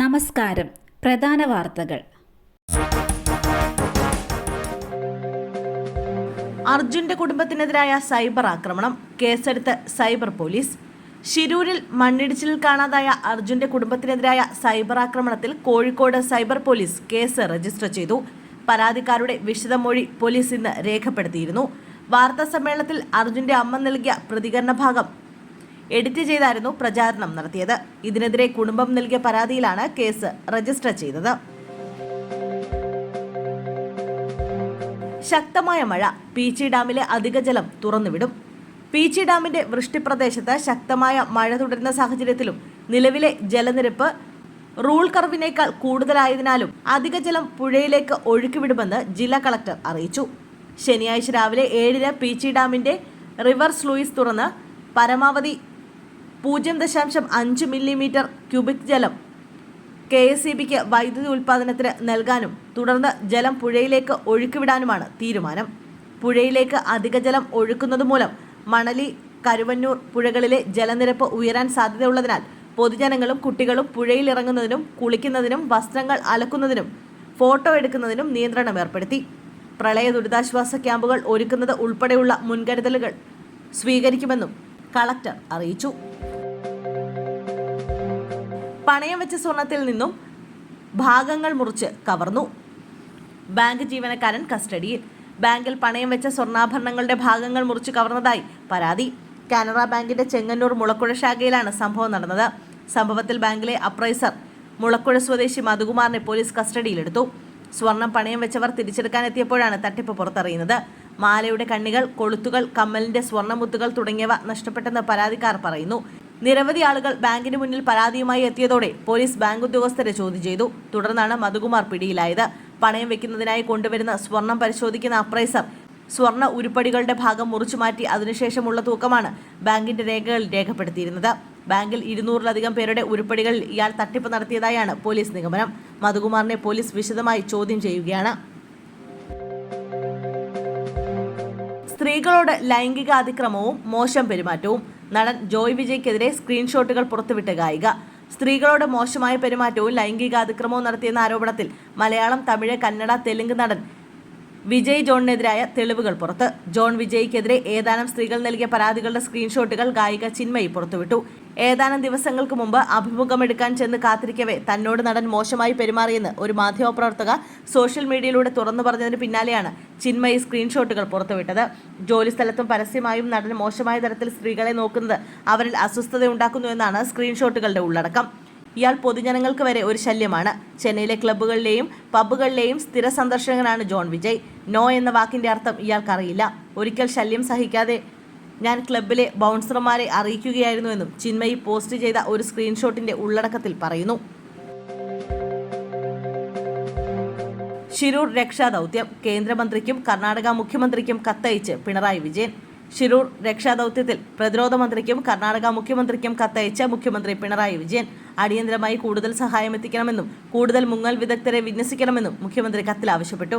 നമസ്കാരം. പ്രധാന വാർത്തകൾ. അർജുന്റെ കുടുംബത്തിനെതിരായ സൈബർ ആക്രമണം. കേസെടുത്ത് സൈബർ പോലീസ്. ശിരൂരിൽ മണ്ണിടിച്ചിലിൽ കാണാതായ അർജുന്റെ കുടുംബത്തിനെതിരായ സൈബർ ആക്രമണത്തിൽ Kozhikode cyber police case register ചെയ്തു. പരാതിക്കാരുടെ വിശദമൊഴി പോലീസ് ഇന്ന് രേഖപ്പെടുത്തിയിരുന്നു. വാർത്താ സമ്മേളനത്തിൽ അർജുന്റെ അമ്മ നൽകിയ പ്രതികരണ ഭാഗം എഡിറ്റ് ചെയ്തായിരുന്നു പ്രചാരണം നടത്തിയത്. ഇതിനെതിരെ കുടുംബം നൽകിയ പരാതിയിലാണ് കേസ് രജിസ്റ്റർ ചെയ്തത്. ശക്തമായ മഴ പീച്ചി ഡാമിലെ അധിക ജലം തുറന്നുവിടും. പീച്ചി ഡാമിന്റെ വൃഷ്ടിപ്രദേശത്ത് ശക്തമായ മഴ തുടരുന്ന സാഹചര്യത്തിലും നിലവിലെ ജലനിരപ്പ് റൂൾ കർവിനേക്കാൾ കൂടുതലായതിനാലും അധിക ജലം പുഴയിലേക്ക് ഒഴുക്കിവിടുമെന്ന് ജില്ലാ കളക്ടർ അറിയിച്ചു. ശനിയാഴ്ച രാവിലെ ഏഴിന് പീച്ചി ഡാമിന്റെ റിവർ സ്ലൂയിസ് തുറന്ന് പരമാവധി പൂജ്യം ദശാംശം അഞ്ച് മില്ലിമീറ്റർ ക്യൂബിക് ജലം കെ എസ് ഇ ബിക്ക് വൈദ്യുതി ഉൽപ്പാദനത്തിന് നൽകാനും തുടർന്ന് ജലം പുഴയിലേക്ക് ഒഴുക്കിവിടാനുമാണ് തീരുമാനം. പുഴയിലേക്ക് അധിക ജലം ഒഴുക്കുന്നത് മൂലം മണലി കരുവന്നൂർ പുഴകളിലെ ജലനിരപ്പ് ഉയരാൻ സാധ്യതയുള്ളതിനാൽ പൊതുജനങ്ങളും കുട്ടികളും പുഴയിൽ ഇറങ്ങുന്നതിനും കുളിക്കുന്നതിനും വസ്ത്രങ്ങൾ അലക്കുന്നതിനും ഫോട്ടോ എടുക്കുന്നതിനും നിയന്ത്രണം ഏർപ്പെടുത്തി. പ്രളയ ദുരിതാശ്വാസ ക്യാമ്പുകൾ ഒരുക്കുന്നത് ഉൾപ്പെടെയുള്ള മുൻകരുതലുകൾ സ്വീകരിക്കുമെന്നും കളക്ടർ അറിയിച്ചു. പണയം വെച്ച സ്വർണത്തിൽ നിന്നും ഭാഗങ്ങൾ മുറിച്ച് കവർന്നു. ബാങ്ക് ജീവനക്കാരൻ കസ്റ്റഡിയിൽ. ബാങ്കിൽ പണയം വെച്ച സ്വർണാഭരണങ്ങളുടെ ഭാഗങ്ങൾ മുറിച്ച് കവർന്നതായി പരാതി. കാനറ ബാങ്കിന്റെ ചെങ്ങന്നൂർ മുളക്കുഴ ശാഖയിലാണ് സംഭവം നടന്നത്. സംഭവത്തിൽ ബാങ്കിലെ അപ്രൈസർ മുളക്കുഴ സ്വദേശി മധുകുമാറിനെ പോലീസ് കസ്റ്റഡിയിലെടുത്തു. സ്വർണം പണയം വെച്ചവർ തിരിച്ചെടുക്കാൻ എത്തിയപ്പോഴാണ് തട്ടിപ്പ് പുറത്തറിയുന്നത്. മാലയുടെ കണ്ണികൾ കൊളുത്തുകൾ കമ്മലിന്റെ സ്വർണമുത്തുകൾ തുടങ്ങിയവ നഷ്ടപ്പെട്ടെന്ന് പരാതിക്കാർ പറയുന്നു. നിരവധി ആളുകൾ ബാങ്കിന് മുന്നിൽ പരാതിയുമായി എത്തിയതോടെ പോലീസ് ബാങ്ക് ഉദ്യോഗസ്ഥരെ ചോദ്യം ചെയ്തു. തുടർന്നാണ് മധുകുമാർ പിടിയിലായത്. പണയം വെക്കുന്നതിനായി കൊണ്ടുവരുന്ന സ്വർണം പരിശോധിക്കുന്ന അപ്രൈസർ സ്വർണ ഉരുപ്പടികളുടെ ഭാഗം മുറിച്ചു മാറ്റി അതിനുശേഷമുള്ള തൂക്കമാണ് ബാങ്കിന്റെ രേഖകളിൽ രേഖപ്പെടുത്തിയിരുന്നത്. ബാങ്കിൽ ഇരുന്നൂറിലധികം പേരുടെ ഉരുപ്പടികളിൽ ഇയാൾ തട്ടിപ്പ് നടത്തിയതായാണ് പോലീസ് നിഗമനം. മധുകുമാറിനെ പോലീസ് വിശദമായി ചോദ്യം ചെയ്യുകയാണ്. സ്ത്രീകളോട് ലൈംഗിക അതിക്രമവും മോശം പെരുമാറ്റവും നടൻ ജോയ് വിജയ്ക്കെതിരെ സ്ക്രീൻഷോട്ടുകൾ പുറത്തുവിട്ട ഗായിക. സ്ത്രീകളോട് മോശമായ പെരുമാറ്റവും ലൈംഗിക അതിക്രമവും നടത്തിയെന്ന ആരോപണത്തിൽ മലയാളം തമിഴ് കന്നഡ തെലുങ്ക് നടൻ വിജയ് ജോണിനെതിരായ തെളിവുകൾ പുറത്ത്. ജോൺ വിജയ്ക്കെതിരെ ഏതാനും സ്ത്രീകൾ നൽകിയ പരാതികളുടെ സ്ക്രീൻഷോട്ടുകൾ ഗായിക ചിന്മയി പുറത്തുവിട്ടു. ഏതാനും ദിവസങ്ങൾക്ക് മുമ്പ് അഭിമുഖമെടുക്കാൻ ചെന്ന് കാത്തിരിക്കവേ തന്നോട് നടൻ മോശമായി പെരുമാറിയെന്ന് ഒരു മാധ്യമപ്രവർത്തക സോഷ്യൽ മീഡിയയിലൂടെ തുറന്നു പറഞ്ഞതിന് പിന്നാലെയാണ് ചിന്മയി സ്ക്രീൻഷോട്ടുകൾ പുറത്തുവിട്ടത്. ജോലിസ്ഥലത്തും പരസ്യമായും നടൻ മോശമായ തരത്തിൽ സ്ത്രീകളെ നോക്കുന്നത് അവരിൽ അസ്വസ്ഥത അസ്വസ്ഥതയുണ്ടാക്കുന്നുവെന്നാണ് സ്ക്രീൻഷോട്ടുകളുടെ ഉള്ളടക്കം. ഇയാൾ പൊതുജനങ്ങൾക്ക് വരെ ഒരു ശല്യമാണ്. ചെന്നൈയിലെ ക്ലബ്ബുകളിലെയും പബ്ബുകളിലെയും സ്ഥിര സന്ദർശകനാണ് ജോൺ വിജയ്. നോ എന്ന വാക്കിന്റെ അർത്ഥം ഇയാൾക്കറിയില്ല. ഒരിക്കൽ ശല്യം സഹിക്കാതെ ഞാൻ ക്ലബിലെ ബൗൺസർമാരെ അറിയിക്കുകയായിരുന്നുവെന്നും ചിന്മയി പോസ്റ്റ് ചെയ്ത ഒരു സ്ക്രീൻഷോട്ടിന്റെ ഉള്ളടക്കത്തിൽ പറയുന്നു. ശിരൂർ രക്ഷാദൗത്യം. കേന്ദ്രമന്ത്രിക്കും കർണാടക മുഖ്യമന്ത്രിക്കും കത്തയച്ച് പിണറായി വിജയൻ. ശിരൂർ രക്ഷാദൗത്യത്തിൽ പ്രതിരോധ മന്ത്രിക്കും കർണാടക മുഖ്യമന്ത്രിക്കും കത്തയച്ച മുഖ്യമന്ത്രി പിണറായി വിജയൻ. അടിയന്തരമായി കൂടുതൽ സഹായം എത്തിക്കണമെന്നും കൂടുതൽ മുങ്ങൽ വിദഗ്ധരെ വിന്യസിക്കണമെന്നും മുഖ്യമന്ത്രി കത്തിൽ ആവശ്യപ്പെട്ടു.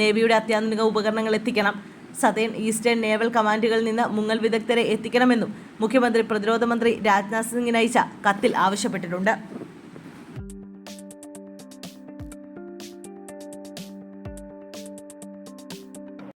നേവിയുടെ അത്യാധുനിക ഉപകരണങ്ങൾ എത്തിക്കണം. സതേൺ ഈസ്റ്റേൺ നേവൽ കമാൻഡുകളിൽ നിന്ന് മുങ്ങൽ വിദഗ്ധരെ എത്തിക്കണമെന്നും മുഖ്യമന്ത്രി പ്രതിരോധ മന്ത്രി രാജ്നാഥ് സിംഗിന് അയച്ച കത്തിൽ ആവശ്യപ്പെട്ടിട്ടുണ്ട്.